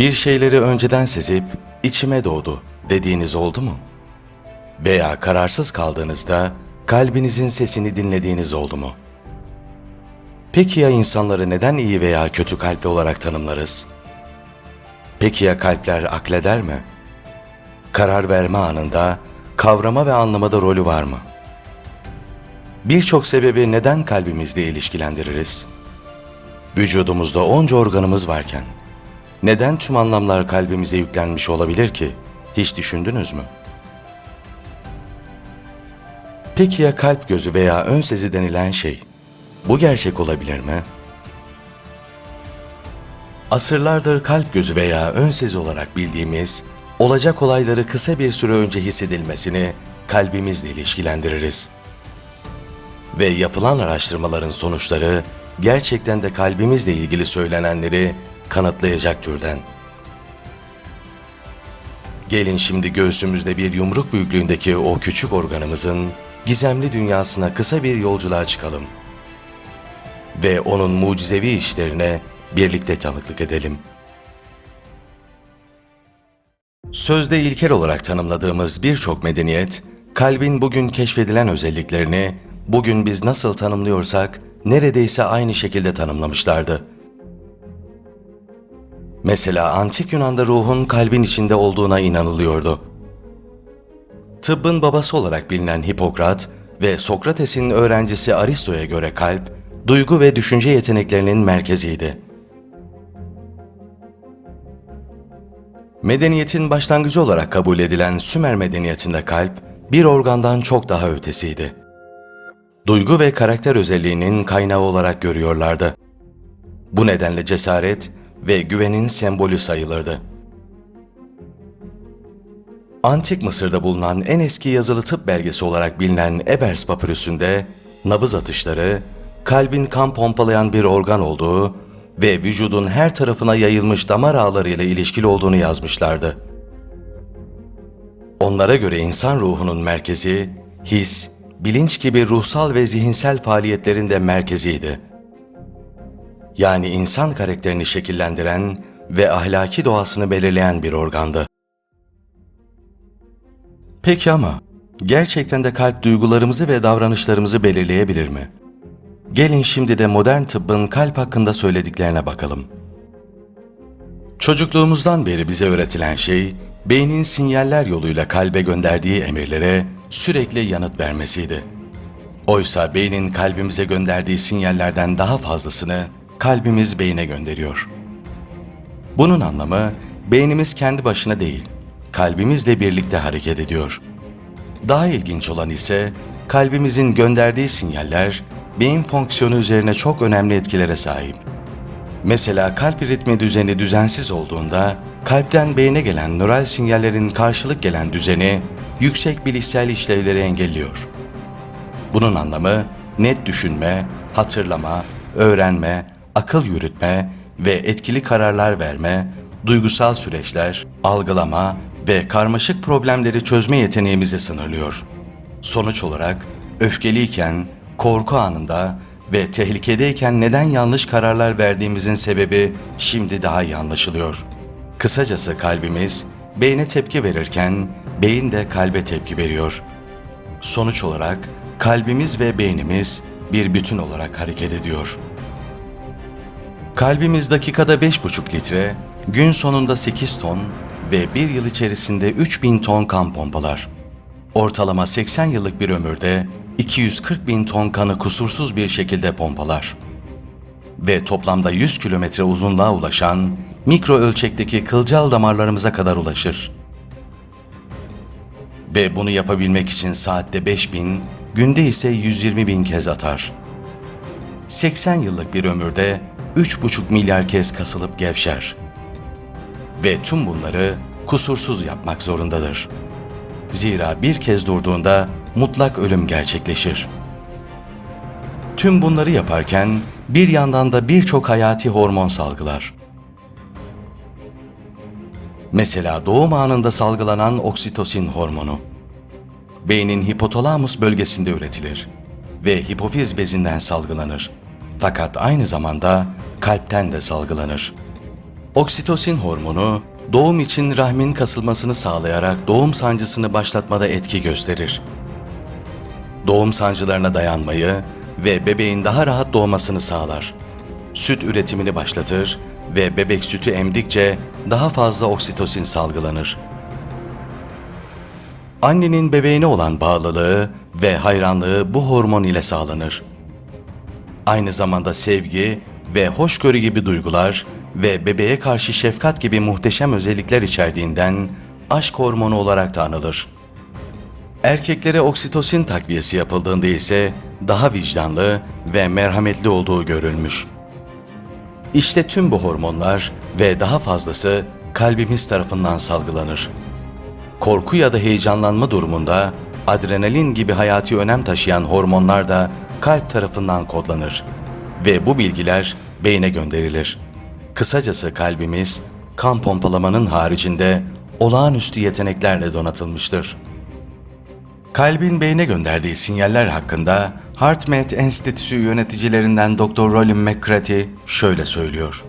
Bir şeyleri önceden sezip içime doğdu dediğiniz oldu mu? Veya kararsız kaldığınızda kalbinizin sesini dinlediğiniz oldu mu? Peki ya insanları neden iyi veya kötü kalpli olarak tanımlarız? Peki ya kalpler akleder mi? Karar verme anında kavrama ve anlamada rolü var mı? Birçok sebebi neden kalbimizle ilişkilendiririz? Vücudumuzda onca organımız varken neden tüm anlamlar kalbimize yüklenmiş olabilir ki? Hiç düşündünüz mü? Peki ya kalp gözü veya ön sezi denilen şey? Bu gerçek olabilir mi? Asırlardır kalp gözü veya ön sezi olarak bildiğimiz, olacak olayları kısa bir süre önce hissedilmesini kalbimizle ilişkilendiririz. Ve yapılan araştırmaların sonuçları gerçekten de kalbimizle ilgili söylenenleri kanıtlayacak türden. Gelin şimdi göğsümüzde bir yumruk büyüklüğündeki o küçük organımızın gizemli dünyasına kısa bir yolculuğa çıkalım. Ve onun mucizevi işlerine birlikte tanıklık edelim. Sözde ilkel olarak tanımladığımız birçok medeniyet, kalbin bugün keşfedilen özelliklerini bugün biz nasıl tanımlıyorsak neredeyse aynı şekilde tanımlamışlardı. Mesela antik Yunan'da ruhun kalbin içinde olduğuna inanılıyordu. Tıbbın babası olarak bilinen Hipokrat ve Sokrates'in öğrencisi Aristo'ya göre kalp, duygu ve düşünce yeteneklerinin merkeziydi. Medeniyetin başlangıcı olarak kabul edilen Sümer medeniyetinde kalp, bir organdan çok daha ötesiydi. Duygu ve karakter özelliğinin kaynağı olarak görüyorlardı. Bu nedenle cesaret ve güvenin sembolü sayılırdı. Antik Mısır'da bulunan en eski yazılı tıp belgesi olarak bilinen Ebers papürüsünde nabız atışları, kalbin kan pompalayan bir organ olduğu ve vücudun her tarafına yayılmış damar ağlarıyla ilişkili olduğunu yazmışlardı. Onlara göre insan ruhunun merkezi, his, bilinç gibi ruhsal ve zihinsel faaliyetlerin de merkeziydi. Yani insan karakterini şekillendiren ve ahlaki doğasını belirleyen bir organdı. Peki ama gerçekten de kalp duygularımızı ve davranışlarımızı belirleyebilir mi? Gelin şimdi de modern tıbbın kalp hakkında söylediklerine bakalım. Çocukluğumuzdan beri bize öğretilen şey, beynin sinyaller yoluyla kalbe gönderdiği emirlere sürekli yanıt vermesiydi. Oysa beynin kalbimize gönderdiği sinyallerden daha fazlasını kalbimiz beyne gönderiyor. Bunun anlamı beynimiz kendi başına değil, kalbimizle birlikte hareket ediyor. Daha ilginç olan ise kalbimizin gönderdiği sinyaller beyin fonksiyonu üzerine çok önemli etkilere sahip. Mesela kalp ritmi düzeni düzensiz olduğunda kalpten beyne gelen nöral sinyallerin karşılık gelen düzeni yüksek bilişsel işlevleri engelliyor. Bunun anlamı net düşünme, hatırlama, öğrenme, akıl yürütme ve etkili kararlar verme, duygusal süreçler, algılama ve karmaşık problemleri çözme yeteneğimizi sınırlıyor. Sonuç olarak öfkeliyken, korku anında ve tehlikedeyken neden yanlış kararlar verdiğimizin sebebi şimdi daha iyi anlaşılıyor. Kısacası kalbimiz beyne tepki verirken beyin de kalbe tepki veriyor. Sonuç olarak kalbimiz ve beynimiz bir bütün olarak hareket ediyor. Kalbimiz dakikada 5,5 litre, gün sonunda 8 ton ve bir yıl içerisinde 3000 ton kan pompalar. Ortalama 80 yıllık bir ömürde 240 bin ton kanı kusursuz bir şekilde pompalar. Ve toplamda 100 kilometre uzunluğa ulaşan mikro ölçekteki kılcal damarlarımıza kadar ulaşır. Ve bunu yapabilmek için saatte 5000, günde ise 120 bin kez atar. 80 yıllık bir ömürde 3,5 milyar kez kasılıp gevşer. Ve tüm bunları kusursuz yapmak zorundadır. Zira bir kez durduğunda mutlak ölüm gerçekleşir. Tüm bunları yaparken bir yandan da birçok hayati hormon salgılar. Mesela doğum anında salgılanan oksitosin hormonu. Beynin hipotalamus bölgesinde üretilir ve hipofiz bezinden salgılanır. Fakat aynı zamanda kalpten de salgılanır. Oksitosin hormonu doğum için rahmin kasılmasını sağlayarak doğum sancısını başlatmada etki gösterir. Doğum sancılarına dayanmayı ve bebeğin daha rahat doğmasını sağlar. Süt üretimini başlatır ve bebek sütü emdikçe daha fazla oksitosin salgılanır. Annenin bebeğine olan bağlılığı ve hayranlığı bu hormon ile sağlanır. Aynı zamanda sevgi ve hoşgörü gibi duygular ve bebeğe karşı şefkat gibi muhteşem özellikler içerdiğinden aşk hormonu olarak da anılır. Erkeklere oksitosin takviyesi yapıldığında ise daha vicdanlı ve merhametli olduğu görülmüş. İşte tüm bu hormonlar ve daha fazlası kalbimiz tarafından salgılanır. Korku ya da heyecanlanma durumunda adrenalin gibi hayati önem taşıyan hormonlar da kalp tarafından kodlanır ve bu bilgiler beyne gönderilir. Kısacası kalbimiz kan pompalamanın haricinde olağanüstü yeteneklerle donatılmıştır. Kalbin beyne gönderdiği sinyaller hakkında HeartMath Enstitüsü yöneticilerinden Dr. Rollin McCarthy şöyle söylüyor.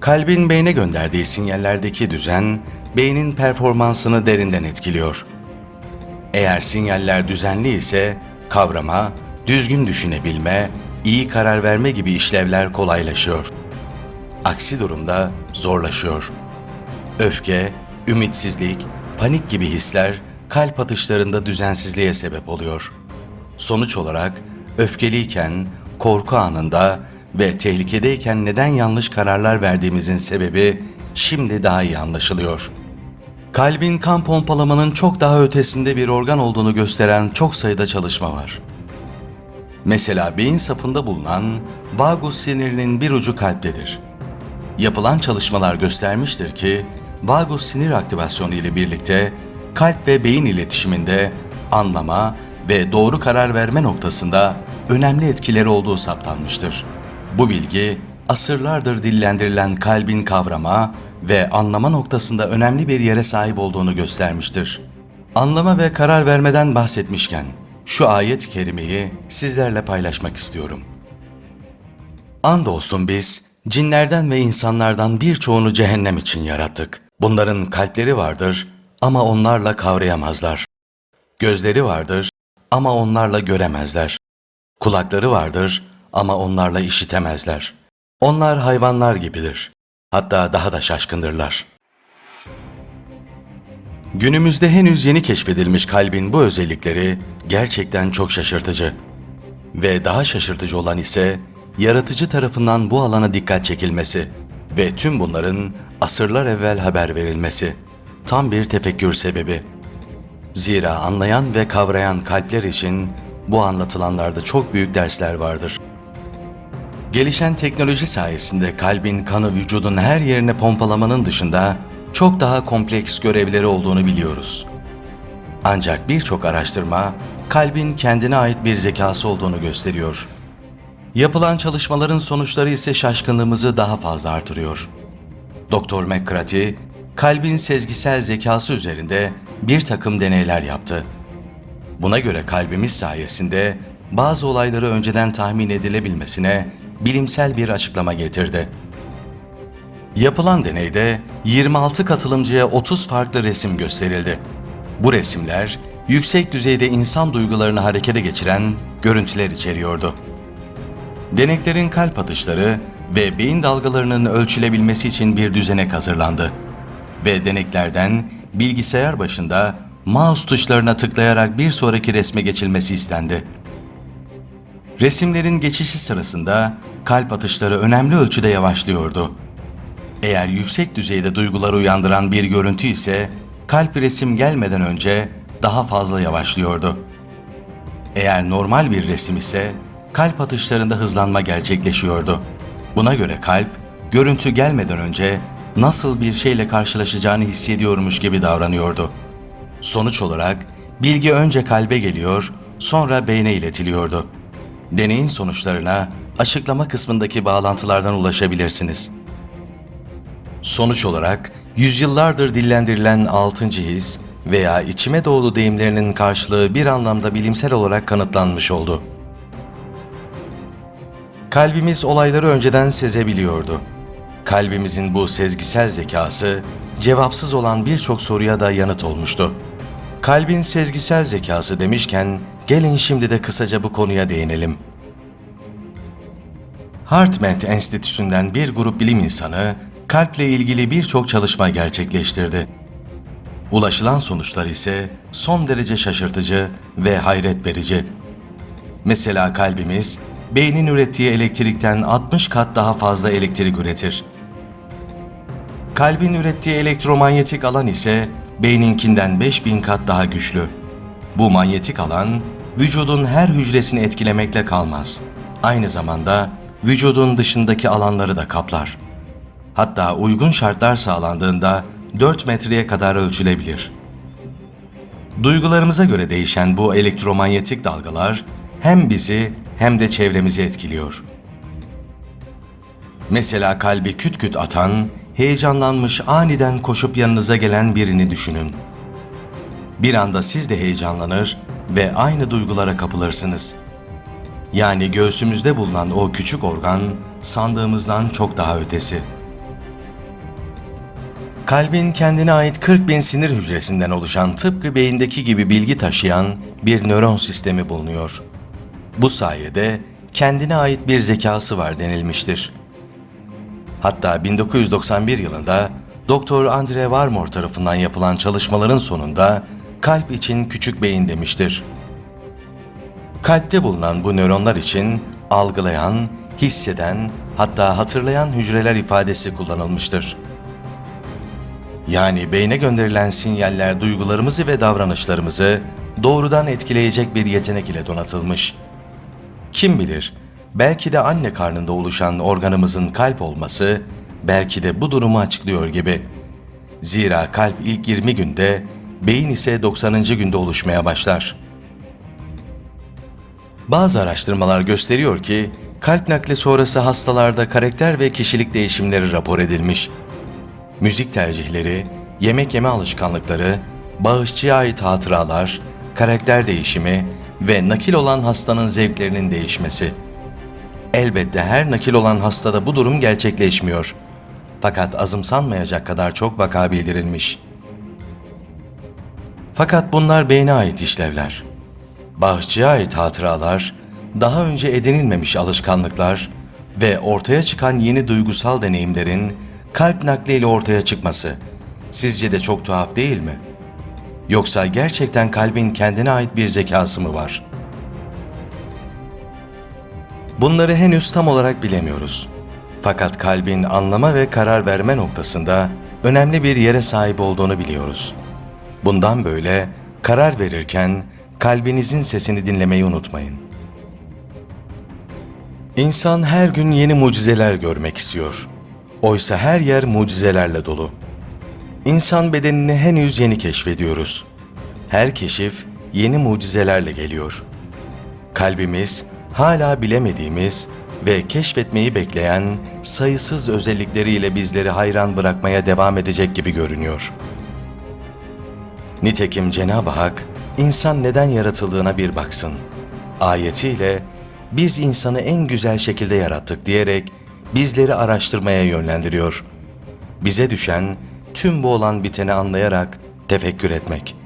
Kalbin beyne gönderdiği sinyallerdeki düzen, beynin performansını derinden etkiliyor. Eğer sinyaller düzenli ise kavrama, düzgün düşünebilme, iyi karar verme gibi işlevler kolaylaşıyor. Aksi durumda zorlaşıyor. Öfke, ümitsizlik, panik gibi hisler kalp atışlarında düzensizliğe sebep oluyor. Sonuç olarak öfkeliyken, korku anında ve tehlikedeyken neden yanlış kararlar verdiğimizin sebebi şimdi daha iyi anlaşılıyor. Kalbin kan pompalamanın çok daha ötesinde bir organ olduğunu gösteren çok sayıda çalışma var. Mesela beyin sapında bulunan vagus sinirinin bir ucu kalptedir. Yapılan çalışmalar göstermiştir ki vagus sinir aktivasyonu ile birlikte kalp ve beyin iletişiminde anlama ve doğru karar verme noktasında önemli etkileri olduğu saptanmıştır. Bu bilgi asırlardır dillendirilen kalbin kavrama ve anlama noktasında önemli bir yere sahip olduğunu göstermiştir. Anlama ve karar vermeden bahsetmişken şu ayet-i kerimeyi sizlerle paylaşmak istiyorum. Andolsun biz cinlerden ve insanlardan birçoğunu cehennem için yarattık. Bunların kalpleri vardır ama onlarla kavrayamazlar. Gözleri vardır ama onlarla göremezler. Kulakları vardır ama onlarla işitemezler. Onlar hayvanlar gibidir. Hatta daha da şaşkındırlar. Günümüzde henüz yeni keşfedilmiş kalbin bu özellikleri gerçekten çok şaşırtıcı. Ve daha şaşırtıcı olan ise yaratıcı tarafından bu alana dikkat çekilmesi ve tüm bunların asırlar evvel haber verilmesi. Tam bir tefekkür sebebi. Zira anlayan ve kavrayan kalpler için bu anlatılanlarda çok büyük dersler vardır. Gelişen teknoloji sayesinde kalbin kanı vücudun her yerine pompalamanın dışında çok daha kompleks görevleri olduğunu biliyoruz. Ancak birçok araştırma kalbin kendine ait bir zekası olduğunu gösteriyor. Yapılan çalışmaların sonuçları ise şaşkınlığımızı daha fazla artırıyor. Doktor McCarthy, kalbin sezgisel zekası üzerinde bir takım deneyler yaptı. Buna göre kalbimiz sayesinde bazı olayları önceden tahmin edilebilmesine bilimsel bir açıklama getirdi. Yapılan deneyde 26 katılımcıya 30 farklı resim gösterildi. Bu resimler yüksek düzeyde insan duygularını harekete geçiren görüntüler içeriyordu. Deneklerin kalp atışları ve beyin dalgalarının ölçülebilmesi için bir düzenek hazırlandı. Ve deneklerden bilgisayar başında mouse tuşlarına tıklayarak bir sonraki resme geçilmesi istendi. Resimlerin geçişi sırasında kalp atışları önemli ölçüde yavaşlıyordu. Eğer yüksek düzeyde duygular uyandıran bir görüntü ise kalp resim gelmeden önce daha fazla yavaşlıyordu. Eğer normal bir resim ise kalp atışlarında hızlanma gerçekleşiyordu. Buna göre kalp görüntü gelmeden önce nasıl bir şeyle karşılaşacağını hissediyormuş gibi davranıyordu. Sonuç olarak bilgi önce kalbe geliyor, sonra beyne iletiliyordu. Deneyin sonuçlarına açıklama kısmındaki bağlantılardan ulaşabilirsiniz. Sonuç olarak yüzyıllardır dillendirilen altıncı his veya içime doğdu deyimlerinin karşılığı bir anlamda bilimsel olarak kanıtlanmış oldu. Kalbimiz olayları önceden sezebiliyordu. Kalbimizin bu sezgisel zekası cevapsız olan birçok soruya da yanıt olmuştu. Kalbin sezgisel zekası demişken gelin şimdi de kısaca bu konuya değinelim. HeartMath Enstitüsü'nden bir grup bilim insanı kalple ilgili birçok çalışma gerçekleştirdi. Ulaşılan sonuçlar ise son derece şaşırtıcı ve hayret verici. Mesela kalbimiz beynin ürettiği elektrikten 60 kat daha fazla elektrik üretir. Kalbin ürettiği elektromanyetik alan ise beyninkinden 5000 kat daha güçlü. Bu manyetik alan vücudun her hücresini etkilemekle kalmaz. Aynı zamanda vücudun dışındaki alanları da kaplar. Hatta uygun şartlar sağlandığında 4 metreye kadar ölçülebilir. Duygularımıza göre değişen bu elektromanyetik dalgalar hem bizi hem de çevremizi etkiliyor. Mesela kalbi küt küt atan, heyecanlanmış aniden koşup yanınıza gelen birini düşünün. Bir anda siz de heyecanlanır ve aynı duygulara kapılırsınız. Yani göğsümüzde bulunan o küçük organ sandığımızdan çok daha ötesi. Kalbin kendine ait 40 bin sinir hücresinden oluşan tıpkı beyindeki gibi bilgi taşıyan bir nöron sistemi bulunuyor. Bu sayede kendine ait bir zekası var denilmiştir. Hatta 1991 yılında Doktor Andre Warmore tarafından yapılan çalışmaların sonunda kalp için küçük beyin demiştir. Kalpte bulunan bu nöronlar için algılayan, hisseden, hatta hatırlayan hücreler ifadesi kullanılmıştır. Yani beyne gönderilen sinyaller duygularımızı ve davranışlarımızı doğrudan etkileyecek bir yetenek ile donatılmış. Kim bilir, belki de anne karnında oluşan organımızın kalp olması belki de bu durumu açıklıyor gibi. Zira kalp ilk 20 günde, beyin ise 90. günde oluşmaya başlar. Bazı araştırmalar gösteriyor ki kalp nakli sonrası hastalarda karakter ve kişilik değişimleri rapor edilmiş. Müzik tercihleri, yemek yeme alışkanlıkları, bağışçıya ait hatıralar, karakter değişimi ve nakil olan hastanın zevklerinin değişmesi. Elbette her nakil olan hastada bu durum gerçekleşmiyor. Fakat azımsanmayacak kadar çok vaka bildirilmiş. Fakat bunlar beyne ait işlevler. Bağışçıya ait hatıralar, daha önce edinilmemiş alışkanlıklar ve ortaya çıkan yeni duygusal deneyimlerin kalp nakliyle ortaya çıkması sizce de çok tuhaf değil mi? Yoksa gerçekten kalbin kendine ait bir zekası mı var? Bunları henüz tam olarak bilemiyoruz. Fakat kalbin anlama ve karar verme noktasında önemli bir yere sahip olduğunu biliyoruz. Bundan böyle karar verirken kalbinizin sesini dinlemeyi unutmayın. İnsan her gün yeni mucizeler görmek istiyor. Oysa her yer mucizelerle dolu. İnsan bedenini henüz yeni keşfediyoruz. Her keşif yeni mucizelerle geliyor. Kalbimiz hala bilemediğimiz ve keşfetmeyi bekleyen sayısız özellikleriyle bizleri hayran bırakmaya devam edecek gibi görünüyor. Nitekim Cenab-ı Hak insan neden yaratıldığına bir baksın. Ayetiyle biz insanı en güzel şekilde yarattık diyerek bizleri araştırmaya yönlendiriyor. Bize düşen tüm bu olan biteni anlayarak tefekkür etmek.